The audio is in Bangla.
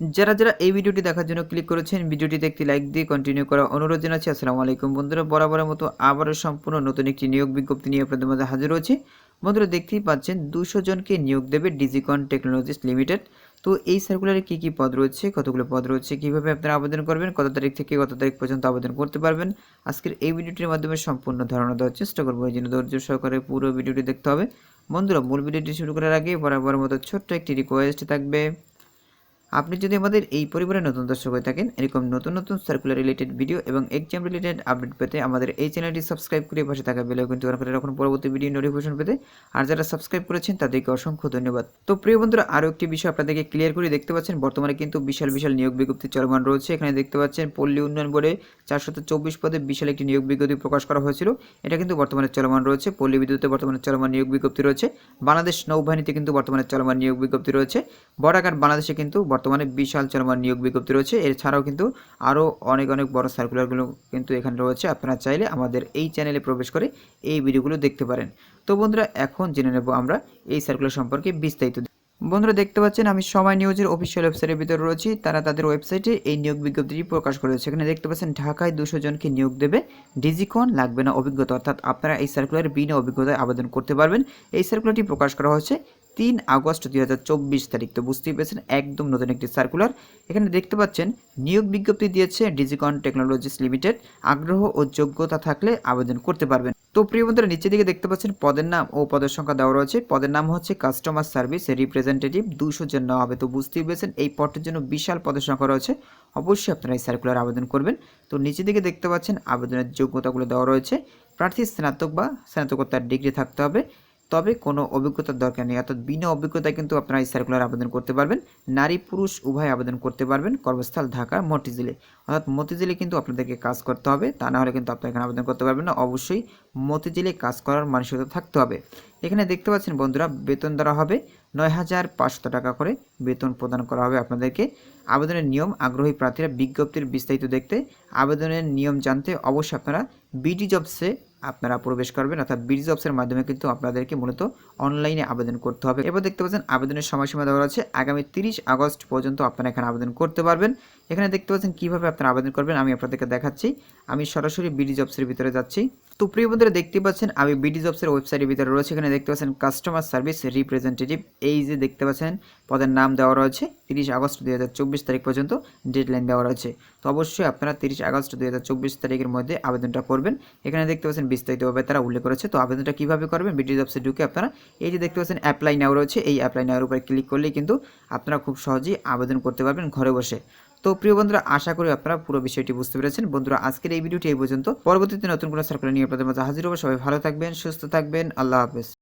যারা যারা এই ভিডিওটি দেখার জন্য ক্লিক করেছেন, ভিডিওটিতে একটি লাইক দিয়ে কন্টিনিউ করা অনুরোধ জানাচ্ছি। আসসালামু আলাইকুম বন্ধুরা, বরাবরের মতো আবারও সম্পূর্ণ নতুন একটি নিয়োগ বিজ্ঞপ্তি নিয়ে আপনাদের মাঝে হাজির হয়েছে বন্ধুরা, দেখতেই পাচ্ছেন, দুশো জনকে নিয়োগ দেবে ডিজিকন টেকনোলজিস লিমিটেড তো এই সার্কুলারে কী কী পদ রয়েছে, কতগুলো পদ রয়েছে, কীভাবে আপনারা আবেদন করবেন, কত তারিখ থেকে কত তারিখ পর্যন্ত আবেদন করতে পারবেন, আজকের এই ভিডিওটির মাধ্যমে সম্পূর্ণ ধারণা দেওয়ার চেষ্টা করব। এই জন্য ধৈর্য সহকারে পুরো ভিডিওটি দেখতে হবে। বন্ধুরা, মূল ভিডিওটি শুরু করার আগে বরাবর মতো ছোট্ট একটি রিকোয়েস্ট থাকবে। আপনি যদি আমাদের এই পরিবারের নতুন দর্শক হয়ে থাকেন, এরকম নতুন নতুন সার্কুলার রিলেটেড ভিডিও এবং এক্সাম রিলেটেড আপডেট পেতে আমাদের এই চ্যানেলটি সাবস্ক্রাইব করে পাশে থাকা বেল আইকনটি অন করে রাখুন। পরবর্তী ভিডিও নোটিফিকেশন পেতে আর যারা সাবস্ক্রাইব করেছেন, তাদেরকে অসংখ্য ধন্যবাদ। তো প্রিয় বন্ধুরা আরও একটি বিষয় আপনাদেরকে ক্লিয়ার করে দেখতে পাচ্ছেন। বর্তমানে কিন্তু বিশাল বিশাল নিয়োগ বিজ্ঞপ্তি চলমান রয়েছে। এখানে দেখতে পাচ্ছেন, পল্লী উন্নয়ন বোর্ডে চারশত চব্বিশ পদে বিশাল একটি নিয়োগ বিজ্ঞপ্তি প্রকাশ করা হয়েছিল। এটা কিন্তু বর্তমানে চলমান রয়েছে। পল্লী বিদ্যুতে বর্তমানে চলমান নিয়োগ বিজ্ঞপ্তি রয়েছে। বাংলাদেশ নৌবাহিনীতে কিন্তু বর্তমানে চলমান নিয়োগ বিজ্ঞপ্তি রয়েছে। বর্ডাকার বাংলাদেশে কিন্তু বর্তমানে বিশাল চলমান নিয়োগ বিজ্ঞপ্তি রয়েছে। এছাড়াও কিন্তু আরও অনেক অনেক বড় সার্কুলারগুলো কিন্তু এখানে রয়েছে। আপনারা চাইলে আমাদের এই চ্যানেলে প্রবেশ করে এই ভিডিওগুলো দেখতে পারেন। তো বন্ধুরা, এখন জেনে নেব আমরা এই সার্কুলার সম্পর্কে বিস্তারিত। বন্ধুরা, দেখতে পাচ্ছেন আমি সময় নিউজের অফিসিয়াল ওয়েবসাইটের ভিতরে রয়েছি। তারা তাদের ওয়েবসাইটে এই নিয়োগ বিজ্ঞপ্তিটি প্রকাশ করেছে। এখানে দেখতে পাচ্ছেন, ঢাকায় দুশো জনকে নিয়োগ দেবে। ডিজিকন লাগবে না অভিজ্ঞতা। অর্থাৎ আপনারা এই সার্কুলারে বিনা অভিজ্ঞতায় আবেদন করতে পারবেন। এই সার্কুলারটি প্রকাশ করা হয়েছে তিন আগস্ট দুই চব্বিশ তারিখ। তো বুঝতেই পেরেছেন, একদম নতুন একটি সার্কুলার এখানে দেখতে পাচ্ছেন, নিয়োগ বিজ্ঞপ্তি দিয়েছে ডিজিকন টেকনোলজিস লিমিটেড আগ্রহ ও যোগ্যতা থাকলে আবেদন করতে পারবেন। তো প্রিয় বন্ধুরা, নিচের দিকে দেখতে পাচ্ছেন, পদের নাম ও পদের সংখ্যা দেওয়া রয়েছে। পদের নাম হচ্ছে কাস্টমার সার্ভিস রিপ্রেজেন্টেটিভ দুশো জন নেওয়া হবে। তো বুঝতেই পেরেছেন, এই পদটির জন্য বিশাল পদের সংখ্যা রয়েছে। অবশ্যই আপনারা এই সার্কুলার আবেদন করবেন। তো নিচের দিকে দেখতে পাচ্ছেন, আবেদনের যোগ্যতাগুলো দেওয়া রয়েছে। প্রার্থী স্নাতক বা স্নাতকোত্তর ডিগ্রি থাকতে হবে। তবে কোনো অভিজ্ঞতার দরকার নেই। অর্থাৎ বিনা অভিজ্ঞতায় কিন্তু আপনারা এই সার্কুলার আবেদন করতে পারবেন। নারী পুরুষ উভয় আবেদন করতে পারবেন কর্মস্থল ঢাকা মতিঝিলে। অর্থাৎ মতিঝিলে কিন্তু আপনাদেরকে কাজ করতে হবে, তা না হলে কিন্তু আপনারা এখানে আবেদন করতে পারবেন না। অবশ্যই মতিঝিলে কাজ করার মানসিকতা থাকতে হবে। এখানে দেখতে পাচ্ছেন বন্ধুরা, বেতন দেওয়া হবে নয় হাজার পাঁচশো টাকা করে বেতন প্রদান করা হবে আপনাদেরকে। আবেদনের নিয়ম, আগ্রহী প্রার্থীরা বিজ্ঞপ্তির বিস্তারিত দেখতে আবেদনের নিয়ম জানতে অবশ্যই আপনারা বিডি জবসে আপনারা প্রবেশ করবেন, অর্থাৎ ব্রিজ অফিসের মাধ্যমে কিন্তু আপনাদেরকে মূলত অনলাইনে আবেদন করতে হবে। এবার দেখতে পাচ্ছেন, আবেদনের সময়সীমা দেওয়া আছে আগামী তিরিশ আগস্ট পর্যন্ত আপনারা এখানে আবেদন করতে পারবেন। এখানে দেখতে পাচ্ছেন, কীভাবে আপনারা আবেদন করবেন, আমি আপনাদেরকে দেখাচ্ছি। আমি সরাসরি বিডি জবসের ভিতরে যাচ্ছি। তো প্রিয় বন্ধুরা দেখতে পাচ্ছেন, আমি বিডি জবসের ওয়েবসাইটের ভিতরে রয়েছে। এখানে দেখতে পাচ্ছেন কাস্টমার সার্ভিস রিপ্রেজেন্টেটিভ এই যে দেখতে পাচ্ছেন, পদের নাম দেওয়া রয়েছে, তিরিশ আগস্ট দু হাজার চব্বিশ তারিখ পর্যন্ত ডেডলাইন দেওয়া রয়েছে। তো অবশ্যই আপনারা তিরিশ আগস্ট দুই হাজার চব্বিশ তারিখের মধ্যে আবেদনটা করবেন। এখানে দেখতে পাচ্ছেন বিস্তারিতভাবে তারা উল্লেখ করেছে। তো আবেদনটা কীভাবে করবেন? বিডি জবসে ঢুকে আপনারা এই যে দেখতে পাচ্ছেন অ্যাপ্লাই নাও রয়েছে। এই অ্যাপ্লাই নাওয়ের উপরে ক্লিক করলেই কিন্তু আপনারা খুব সহজেই আবেদন করতে পারবেন ঘরে বসে। তো প্রিয় বন্ধুরা, আশা করি আপনারা পুরো বিষয়টি বুঝতে পেরেছেন। বন্ধুরা, আজকের এই ভিডিওটি এই পর্যন্ত। পরবর্তীতে নতুন কোনো সার্কুলার নিয়ে আপনাদের মাঝে হাজির হবে। সবাই ভালো থাকবেন, সুস্থ থাকবেন। আল্লাহ হাফেজ।